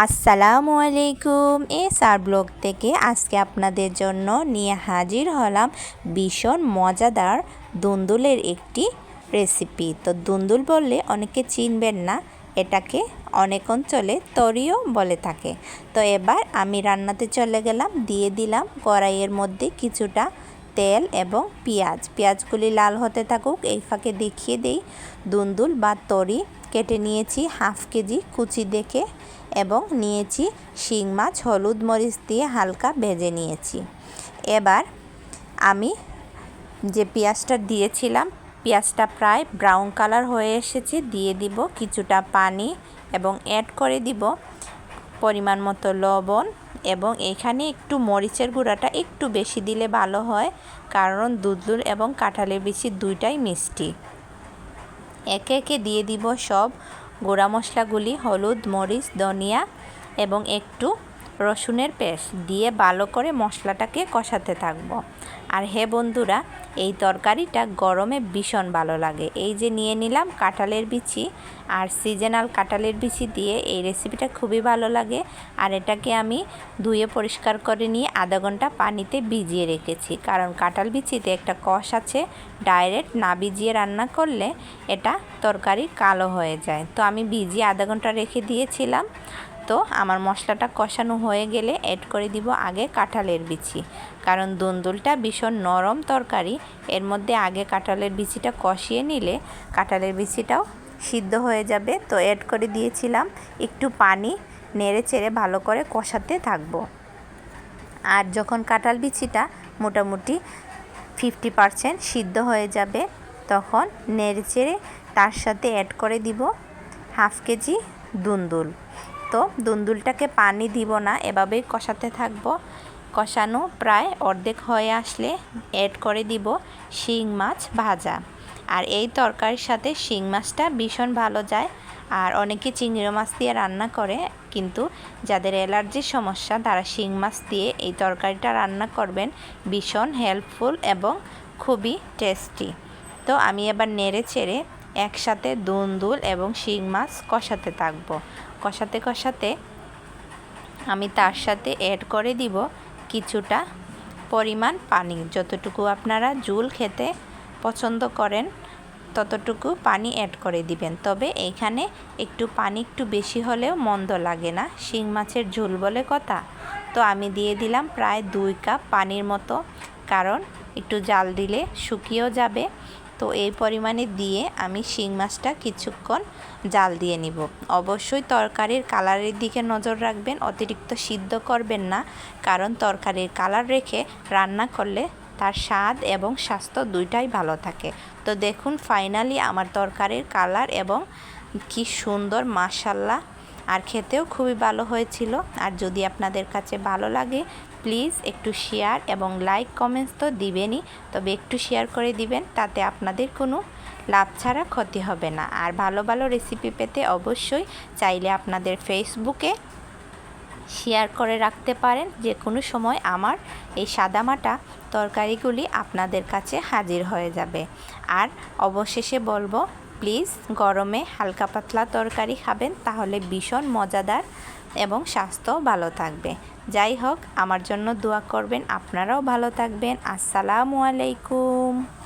আসসালামু আলাইকুম। এ সার ব্লগ থেকে আজকে আপনাদের জন্য নিয়ে হাজির হলাম ভীষণ মজাদার দুন্দুলের একটি রেসিপি তো দুন্দুল বললে অনেকে চিনবেন না, এটাকে অনেক অঞ্চলে তরিও বলে থাকে। তো এবার আমি রান্নাতে চলে গেলাম, দিয়ে দিলাম কড়াইয়ের মধ্যে কিছুটা তেল এবং পেঁয়াজ। পেঁয়াজগুলি লাল হতে থাকুক, এই ফাঁকে দেখিয়ে দেই। দুন্দুল বা তরি কেটে নিয়েছি হাফ কেজি কুচি দেখে এবং নিয়েছি শিং মাছ, হলুদ মরিচ দিয়ে হালকা ভেজে নিয়েছি। এবার আমি যে পেঁয়াজটা দিয়েছিলাম, পেঁয়াজটা প্রায় ব্রাউন কালার হয়ে এসেছে, দিয়ে দিব কিছুটা পানি এবং অ্যাড করে দিব পরিমাণ মতো লবণ এবং এখানে একটু মরিচের গুঁড়াটা একটু বেশি দিলে ভালো হয়, কারণ দুধুর এবং কাঁঠালের বিচি দুইটাই মিষ্টি। একে একে দিয়ে দিব সব গুঁড়া মশলাগুলি, হলুদ, মরিচ, ধনিয়া এবং একটু রসুনের পেস্ট দিয়ে ভালো করে মশলাটাকে কষাতে থাকব। আর হে বন্ধুরা, এই তরকারিটা গরমে ভীষণ ভালো লাগে। এই যে নিয়ে নিলাম কাঁঠালের বিচি আর সিজনাল কাঁঠালের বিচি দিয়ে এই রেসিপিটা খুবই ভালো লাগে। আর এটাকে আমি ধুয়ে পরিষ্কার করে নিয়ে আধা ঘণ্টা পানিতে ভিজিয়ে রেখেছি। কারণ কাঁঠাল বিচিতে একটা কষ আছে, ডাইরেক্ট না ভিজিয়ে রান্না করলে এটা তরকারি কালো হয়ে যায়। তো আমি ভিজিয়ে আধা ঘণ্টা রেখে দিয়েছিলাম। তো আমার মশলাটা কষানো হয়ে গেলে অ্যাড করে দিব আগে কাঁঠালের বিচি। কারণ দুন্দুলটা ভীষণ নরম তরকারি, এর মধ্যে আগে কাঁঠালের বিচিটা কষিয়ে নিলে কাঁঠালের বিচিটাও সিদ্ধ হয়ে যাবে। তো অ্যাড করে দিয়েছিলাম একটু পানি, নেড়ে চেড়ে ভালো করে কষাতে থাকব। আর যখন কাঁঠাল বিচিটা মোটামুটি ফিফটি পারসেন্ট সিদ্ধ হয়ে যাবে, তখন নেড়ে চেড়ে তার সাথে অ্যাড করে দিব হাফ কেজি দুন্দুল। তো দুন্দুলটাকে পানি দিব না, এভাবেই কষাতে থাকব। কষানো প্রায় অর্ধেক হয়ে আসলে অ্যাড করে দিব শিং মাছ ভাজা। আর এই তরকারির সাথে শিং মাছটা ভীষণ ভালো যায়। আর অনেকে চিংড়ি মাছ দিয়ে রান্না করে, কিন্তু যাদের অ্যালার্জির সমস্যা, তারা শিং মাছ দিয়ে এই তরকারিটা রান্না করবেন। ভীষণ হেল্পফুল এবং খুবই টেস্টি তো আমি এবার নেড়ে চেড়ে একসাথে দুন্দুল এবং শিং মাছ কষাতে থাকব। কষাতে কষাতে আমি তার সাথে অ্যাড করে দিব কিছুটা পরিমাণ পানি। যতটুকু আপনারা জুল খেতে পছন্দ করেন, ততটুকু পানি অ্যাড করে দিবেন। তবে এইখানে একটু পানি একটু বেশি হলেও মন্দ লাগে না। শিং মাছের ঝোল বলে কথা। তো আমি দিয়ে দিলাম প্রায় দুই কাপ পানির মতো। কারণ একটু জাল দিলে শুকিয়েও যাবে। তো এই পরিমাণে দিয়ে আমি শিং মাছটা কিছুক্ষণ জাল দিয়ে নিব। অবশ্যই তরকারির কালারের দিকে নজর রাখবেন, অতিরিক্ত সিদ্ধ করবেন না, কারণ তরকারির কালার রেখে রান্না করলে তার স্বাদ এবং স্বাস্থ্য দুইটাই ভালো থাকে। তো দেখুন ফাইনালি আমার তরকারির কালার এবং কি সুন্দর মাসাল্লা আর খেতেও খুবই ভালো হয়েছিল। আর যদি আপনাদের কাছে ভালো লাগে প্লিজ একটু শেয়ার এবং লাইক কমেন্টস তো দিবেনই। তবে একটু শেয়ার করে দিবেন, তাতে আপনাদের কোনো লাভ ছাড়া ক্ষতি হবে না। আর ভালো ভালো রেসিপি পেতে অবশ্যই চাইলে আপনাদের ফেসবুকে শেয়ার করে রাখতে পারেন। যে কোনো সময় আমার এই সাদামাটা তরকারিগুলি আপনাদের কাছে হাজির হয়ে যাবে। আর অবশেষে বলব প্লিজ গরমে হালকা পাতলা তরকারি খাবেন, তাহলে ভীষণ মজাদার এবং স্বাস্থ্য ভালো থাকবে। যাই হোক, আমার জন্য দোয়া করবেন, আপনারাও ভালো থাকবেন। আসসালামু আলাইকুম।